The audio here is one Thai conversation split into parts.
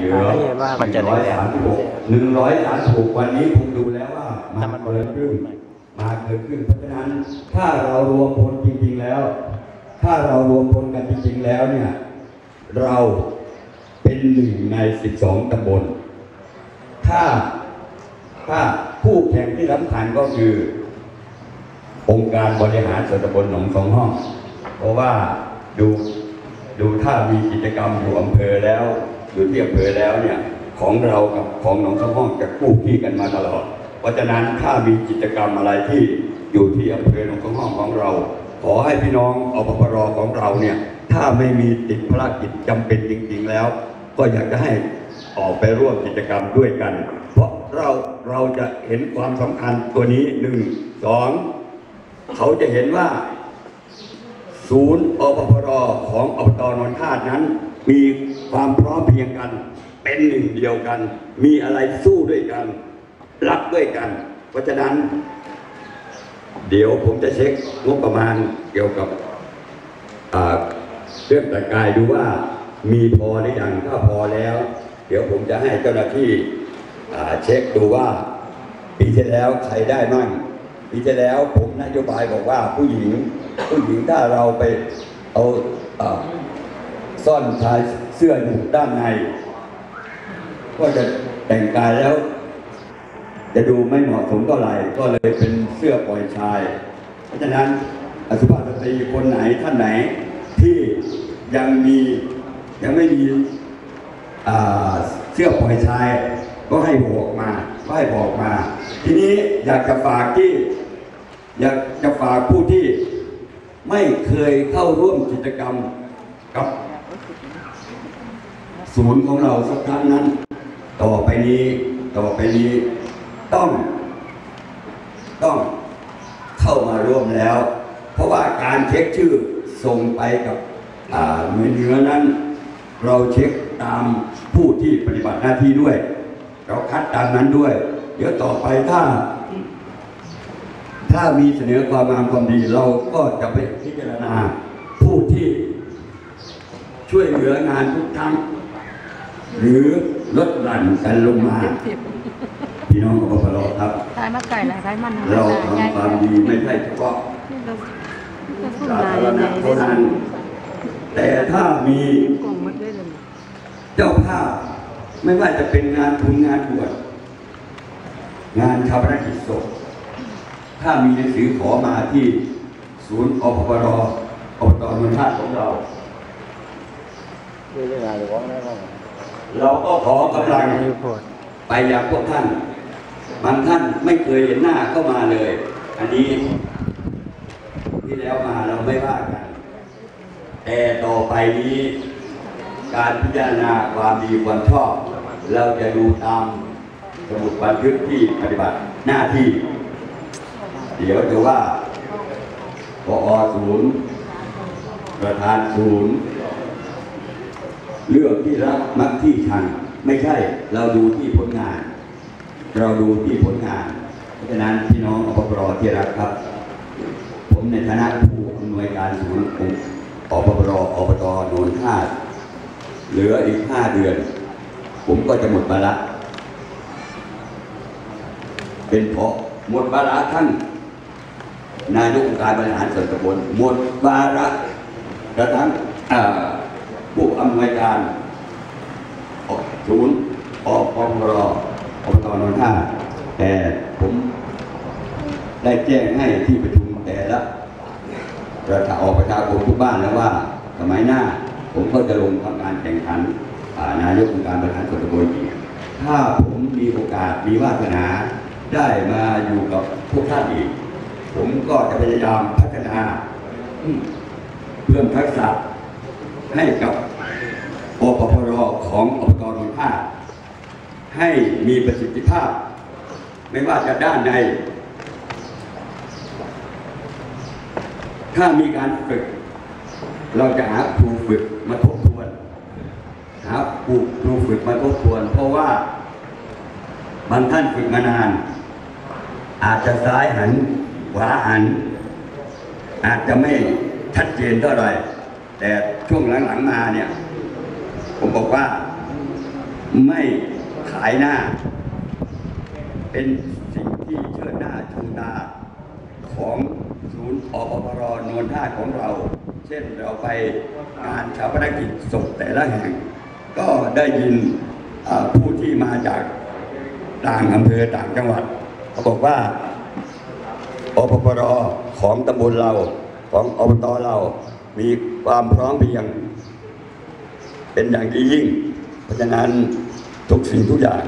เหลือมันจะร้อยแรงสามสิบหกหนึ่งร้อยสามสิบหกวันนี้ผมดูแล้วว่าแต่มามันเกินครึ่งมาเกินครึ่งเพราะฉะนั้นถ้าเรารวมพลจริง ๆแล้ว ถ้าเรารวมพลกันจริง ๆ แล้วเนี่ย เราเป็นหนึ่งในสิบสองตำบล ถ้าถ้าผู้แข่งที่สำคัญก็คือ องค์การบริหารส่วนตำบลหนองสองห้อง เพราะว่าดูดูถ้ามีกิจกรรมอยู่อำเภอแล้ว อยู่ที่อำเภอแล้วเนี่ยของเรากับของหนองสองห้องจะคู่ขี้กันมาตลอด เพราะฉะนั้นถ้ามีกิจกรรมอะไรที่อยู่ที่อำเภอหนองสองห้องของเรา ขอให้พี่น้องอปปรของเราเนี่ยถ้าไม่มีติดภารกิจจำเป็นจริง ๆ แล้ว ก็อยากจะให้ออกไปร่วมกิจกรรมด้วยกัน เพราะเราเราจะเห็นความสำคัญตัวนี้หนึ่งสองเขาจะเห็นว่า ศูนย์อปพรของอบตนนทาตนั้น มีความพร้อมเพียงกัน เป็นหนึ่งเดียวกัน มีอะไรสู้ด้วยกัน รักด้วยกัน เพราะฉะนั้น เดี๋ยวผมจะเช็คงบประมาณเกี่ยวกับเรื่องแต่งกายดูว่ามีพอหรือยังถ้าพอแล้ว เดี๋ยวผมจะให้เจ้าหน้าที่เช็คดูว่าปีที่แล้วใครได้มั่งปีที่แล้วผมนโยบายบอกว่าผู้หญิง ผู้หญิงถ้าเราไปเอา ซ่อนชายเสื้ออยู่ด้านใน ก็จะแต่งกายแล้ว จะดูไม่เหมาะสมเท่าไหร่ ก็เลยเป็นเสื้อปล่อยชาย เพราะฉะนั้นอสุภาพสตรีคนไหนท่านไหนที่ยังมียังไม่มีเสื้อปล่อยชาย ก็ให้บอกมาก็ให้บอกมา ทีนี้อยากจะฝากที่อยากจะฝากผู้ที่ไม่เคยเข้าร่วมกิจกรรมกับ ศูนย์ของเราสักครั้งนั้น ต่อไปนี้ต่อไปนี้ต้อง ต้องเข้ามาร่วมแล้ว เพราะว่าการเช็คชื่อส่งไปกับอ่าหน่วยเหนือนั้น เราเช็คตามผู้ที่ปฏิบัติหน้าที่ด้วย เราคัดตามนั้นด้วย เดี๋ยวต่อไปถ้า ถ้ามีเสนอความงามความดีเราก็จะไปพิจารณาผู้ที่ช่วยเหลืองานทุกครั้ง หรือลดหลั่นกันลงมา พี่น้องอปพรครับทายมาไก่หลายทายมันเราทำความดีไม่ใช่เฉพาะสาธารณะเท่านั้น แต่ถ้ามีกล่องมัดได้เลยเจ้าภาพไม่ว่าจะเป็นงานบุญงานบวชงานชาปนกิจศพถ้ามีหนังสือขอมาที่ศูนย์อพปรอบตนนทาตของเราเราก็ขอกำลัง รีพอร์ตไปยังพวกท่าน บางท่านไม่เคยเห็นหน้าเข้ามาเลย อันนี้ที่แล้วมาเราไม่ว่ากัน แต่ต่อไปนี้ การพิจารณาความดีความชอบ เราจะดูตามสมุดบันทึกที่ปฏิบัติหน้าที่ เดี๋ยวจะว่าพอศูนย์ประธานศูนย์ เลือกที่รักมักที่ชังไม่ใช่เราดูที่ผลงาน เราดูที่ผลงาน เพราะฉะนั้นพี่น้องอปปรที่รักครับ ผมในฐานะผู้อำนวยการศูนย์องค์อปปรอบตโนนท่าตเหลืออีกห้าเดือน ผมก็จะหมดภาระเป็นเพราะหมดภาระท่านนายกองค์การบริหารส่วนตำบลหมดวาระกระทั่งอ่อ ผู้อำนวยการศูนย์อปพรอบตนนท่าแต่ผมได้แจ้งให้ที่ประชุมแต่ละประชาออกประชาคมทุกบ้านแล้วว่าสมัยหน้า ผมก็จะลงทำการแข่งขันนายกองค์การบริหารส่วนตำบลอีกถ้าผมมีโอกาสมีวาสนาได้มาอยู่กับพวกท่านอีก ผมก็จะพยายามพัฒนา เพิ่มทักษะ ให้กับอปพรของอบตนนท่าให้มีประสิทธิภาพ ไม่ว่าจะด้านใดถ้ามีการฝึก เราจะหาครูฝึกมาทบทวนหาครูครูฝึกมาทบทวน เพราะว่าบางท่านฝึกมานาน อาจจะซ้ายหันขวาหัน อาจจะไม่ชัดเจนเท่าไหร่ แต่ช่วงหลังๆมาเนี่ย ผมบอกว่าไม่ขายหน้า เป็นสิ่งที่เชิดหน้าชูตาของศูนย์อปพรนวลท่าของเรา เช่นเราไปงานชาวพนักกิจศพแต่ละแห่ง ก็ได้ยินผู้ที่มาจากต่างอำเภอต่างจังหวัดเขาบอกว่าอปพรของตำบลเราของอบตเรา มีความพร้อมเพียง เป็นอย่างดียิ่ง เพราะฉะนั้นทุกสิ่งทุกอย่าง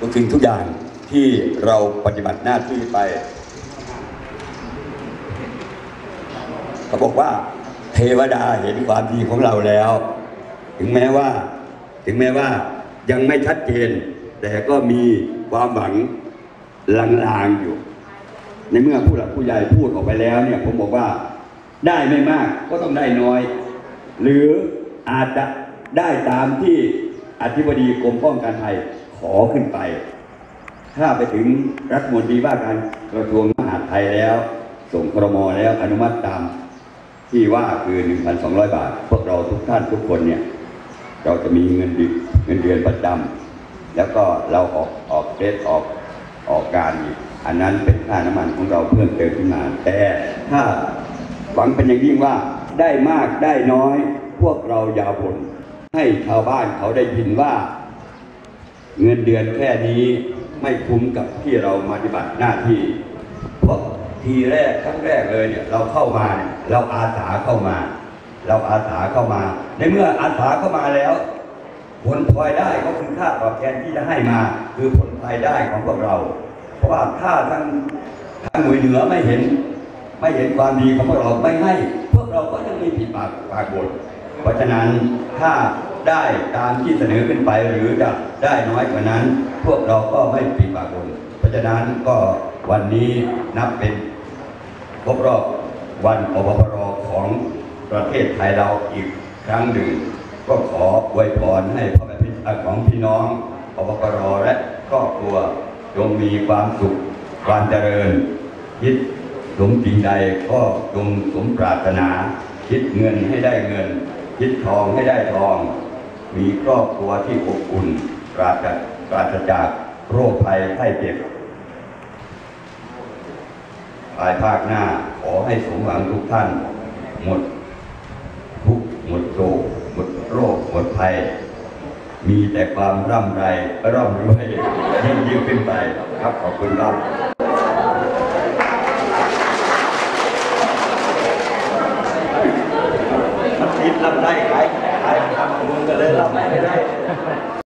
ทุกสิ่งทุกอย่างที่เราปฏิบัติหน้าที่ไปเขาบอกว่า เทวดาเห็นความดีของเราแล้ว ถึงแม้ว่า ถึงแม้ว่ายังไม่ชัดเจน แต่ก็มีความหวังลางๆอยู่ ในเมื่อผู้หลักผู้ใหญ่พูดออกไปแล้วเนี่ย ผมบอกว่า ได้ไม่มากก็ต้องได้น้อย หรืออาจจะได้ตามที่อธิบดีกรมป้องกันภัยขอขึ้นไป ถ้าไปถึงรัฐมนตรีว่าการกระทรวงมหาดไทยแล้ว ส่งครมแล้วอนุมัติตาม ที่ว่าคือ 1,200 บาท พวกเราทุกท่านทุกคนเนี่ย เราจะมีเงินดิเงินเดือนประจำแล้วก็เราออกออกเดทออกออกการอีกอันนั้นเป็นค่าน้ำมันของเราเพิ่มเติมขึ้นมาแต่ถ้า หวังเป็นอย่างยิ่งว่าได้มากได้น้อย พวกเราอย่าบ่นให้ชาวบ้านเขาได้ยินว่า เงินเดือนแค่นี้ไม่คุ้มกับที่เราปฏิบัติหน้าที่เพราะทีแรกครั้งแรกเลยเนี่ยเราเข้ามาเนี่ยเราอาสาเข้ามา เราอาสาเข้ามา ในเมื่ออาสาเข้ามาแล้ว ผลพลอยได้ก็คือค่าตอบแทนที่จะให้มา คือผลพลอยได้ของพวกเรา เพราะว่าถ้าทั้งทั้งหน่วยเหนือไม่เห็น ไม่เห็นความดีของพวกเราไม่ให้ พวกเราก็ยังมีผิดปากปากบนเพราะฉะนั้นถ้าได้ตามที่เสนอขึ้นไปหรือจะได้น้อยกว่านั้น พวกเราก็ไม่ผิดปากบนเพราะฉะนั้นก็วันนี้นับเป็นครบรอบวันอปพรของประเทศไทยเราอีกครั้งหนึ่ง ก็ขออวยพรให้พ่อแม่พี่ของพี่น้องอปพรและครอบครัวจงมีความสุขความเจริญคิด สมจริงใดก็จงสมปรารถนา คิดเงินให้ได้เงิน คิดทองให้ได้ทอง มีครอบครัวที่อบอุ่นปราศปราศจากโรคภัยไข้เจ็บภายภาคหน้าขอให้สมหวังทุกท่าน หมดทุกหมดโศกหมดโรคหมดภัย มีแต่ความร่ำไรร่ำรวยยิ่งยิ่งขึ้นไปครับขอบคุณครับ